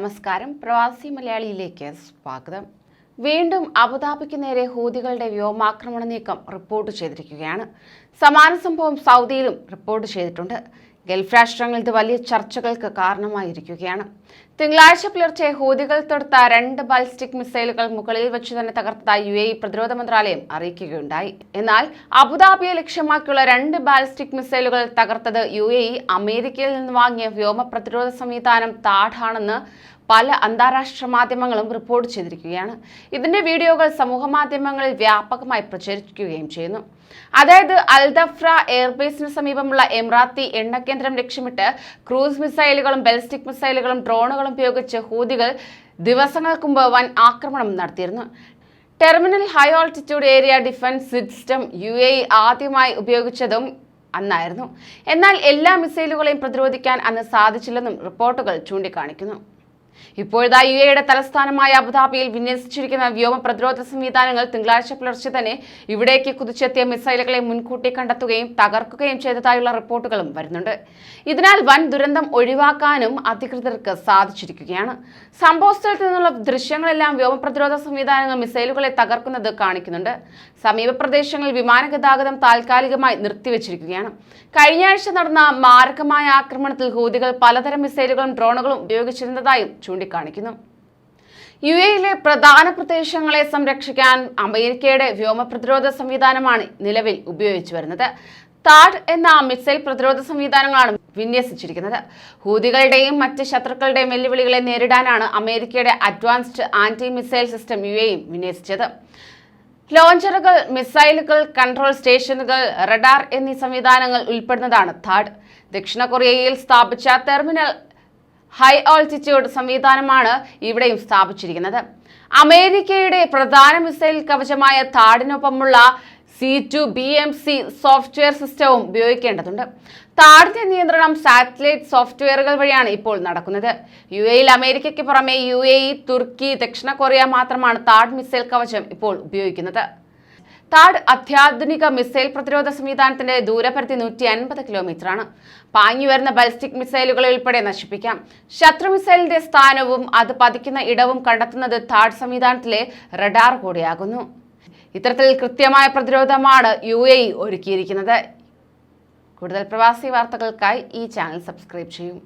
നമസ്കാരം. പ്രവാസി മലയാളിയിലേക്ക് സ്വാഗതം. വീണ്ടും അബുദാബിക്ക് നേരെ ഹൂതികളുടെ വ്യോമാക്രമണ നീക്കം റിപ്പോർട്ട് ചെയ്തിരിക്കുകയാണ്. സമാന സംഭവം സൗദിയിലും റിപ്പോർട്ട് ചെയ്തിട്ടുണ്ട്. ഗൾഫ് രാഷ്ട്രങ്ങളിൽ ഇത് വലിയ ചർച്ചകൾക്ക് കാരണമായിരിക്കുകയാണ്. തിങ്കളാഴ്ച പുലർച്ചെ ഹൂതികൾ തൊടുത്ത രണ്ട് ബാലിസ്റ്റിക് മിസൈലുകൾ മുകളിൽ വെച്ച് തന്നെ തകർത്തതായി യു എ പ്രതിരോധ മന്ത്രാലയം അറിയിക്കുകയുണ്ടായി. എന്നാൽ അബുദാബിയെ ലക്ഷ്യമാക്കിയുള്ള രണ്ട് ബാലിസ്റ്റിക് മിസൈലുകൾ തകർത്തത് യു എ അമേരിക്കയിൽ നിന്ന് വാങ്ങിയ വ്യോമ പ്രതിരോധ സംവിധാനം താഡാണെന്ന് പല അന്താരാഷ്ട്ര മാധ്യമങ്ങളും റിപ്പോർട്ട് ചെയ്തിരിക്കുകയാണ്. ഇതിന്റെ വീഡിയോകൾ സമൂഹ മാധ്യമങ്ങളിൽ വ്യാപകമായി പ്രചരിക്കുകയും ചെയ്യുന്നു. അതായത് അൽദഫ്ര എയർബേസിന് സമീപമുള്ള എമ്രാത്തി എണ്ണ കേന്ദ്രം ലക്ഷ്യമിട്ട് ക്രൂസ് മിസൈലുകളും ബലിസ്റ്റിക് മിസൈലുകളും ഡ്രോണുകളും ഉപയോഗിച്ച് ഹൂതികൾ ദിവസങ്ങൾക്ക് മുമ്പ് വൻ ആക്രമണം നടത്തിയിരുന്നു. Terminal high altitude area defence system U A ആദ്യമായി ഉപയോഗിച്ചതും അന്നായിരുന്നു. എന്നാൽ എല്ലാ മിസൈലുകളെയും പ്രതിരോധിക്കാൻ അന്ന് സാധിച്ചില്ലെന്നും റിപ്പോർട്ടുകൾ ചൂണ്ടിക്കാണിക്കുന്നു. ഇപ്പോഴത്തെ യു എയുടെ തലസ്ഥാനമായ അബുദാബിയിൽ വിന്യസിച്ചിരിക്കുന്ന വ്യോമ പ്രതിരോധ സംവിധാനങ്ങൾ തിങ്കളാഴ്ച പുലർച്ചെ തന്നെ ഇവിടേക്ക് കുതിച്ചെത്തിയ മിസൈലുകളെ മുൻകൂട്ടി കണ്ടെത്തുകയും തകർക്കുകയും ചെയ്തതായുള്ള റിപ്പോർട്ടുകളും വരുന്നുണ്ട്. ഇതിനാൽ വൻ ദുരന്തം ഒഴിവാക്കാനും അധികൃതർക്ക് സാധിച്ചിരിക്കുകയാണ്. സംഭവസ്ഥലത്ത് നിന്നുള്ള ദൃശ്യങ്ങളെല്ലാം വ്യോമ പ്രതിരോധ സംവിധാനങ്ങൾ മിസൈലുകളെ തകർക്കുന്നത് കാണിക്കുന്നുണ്ട്. സമീപ പ്രദേശങ്ങളിൽ വിമാന ഗതാഗതം താൽക്കാലികമായി നിർത്തിവച്ചിരിക്കുകയാണ്. കഴിഞ്ഞ ആഴ്ച നടന്ന മാരകമായ ആക്രമണത്തിൽ ഹൂതികൾ പലതരം മിസൈലുകളും ഡ്രോണുകളും ഉപയോഗിച്ചിരുന്നതായും ചൂണ്ടിക്കാണിക്കുന്നു. യു എയിലെ പ്രധാന പ്രദേശങ്ങളെ സംരക്ഷിക്കാൻ അമേരിക്കയുടെ വ്യോമ പ്രതിരോധ സംവിധാനമാണ് നിലവിൽ ഉപയോഗിച്ചു വരുന്നത്. താഡ് എന്ന മിസൈൽ പ്രതിരോധ സംവിധാനങ്ങളാണ് വിന്യസിച്ചിരിക്കുന്നത്. ഹൂതികളുടെയും മറ്റ് ശത്രുക്കളുടെയും വെല്ലുവിളികളെ നേരിടാനാണ് അമേരിക്കയുടെ advanced anti missile system U എയും വിന്യസിച്ചത്. ലോഞ്ചറുകൾ മിസൈലുകൾ കൺട്രോൾ സ്റ്റേഷനുകൾ റഡാർ എന്നീ സംവിധാനങ്ങൾ ഉൾപ്പെടുന്നതാണ് താഡ്. ദക്ഷിണ കൊറിയയിൽ സ്ഥാപിച്ച ടെർമിനൽ ഹൈ ഓൾട്ടിറ്റ്യൂഡ് സംവിധാനമാണ് ഇവിടെയും സ്ഥാപിച്ചിരിക്കുന്നത്. അമേരിക്കയുടെ പ്രധാന മിസൈൽ കവചമായ താടിനൊപ്പമുള്ള C two B M C software സിസ്റ്റവും ഉപയോഗിക്കേണ്ടതുണ്ട്. താടിന്റെ നിയന്ത്രണം സാറ്റലൈറ്റ് സോഫ്റ്റ്വെയറുകൾ വഴിയാണ് ഇപ്പോൾ നടക്കുന്നത്. യു എയിൽ അമേരിക്കയ്ക്ക് പുറമെ യു എ തുർക്കി ദക്ഷിണ കൊറിയ മാത്രമാണ് താഡ് മിസൈൽ കവചം ഇപ്പോൾ ഉപയോഗിക്കുന്നത്. താഡ് അത്യാധുനിക മിസൈൽ പ്രതിരോധ സംവിധാനത്തിന്റെ ദൂരപരിധി നൂറ്റി അൻപത് കിലോമീറ്ററാണ്. പാഞ്ഞു വരുന്ന ബലിസ്റ്റിക് മിസൈലുകളെ ഉൾപ്പെടെ നശിപ്പിക്കാം. ശത്രു മിസൈലിന്റെ സ്ഥാനവും അത് പതിക്കുന്ന ഇടവും കണ്ടെത്തുന്നത് താഡ് സംവിധാനത്തിലെ റഡാർ കൂടിയാകുന്നു. ഇത്തരത്തിൽ കൃത്യമായ പ്രതിരോധമാണ് യു എ ഒരുക്കിയിരിക്കുന്നത്. കൂടുതൽ പ്രവാസി വാർത്തകൾക്കായി ഈ ചാനൽ സബ്സ്ക്രൈബ് ചെയ്യും.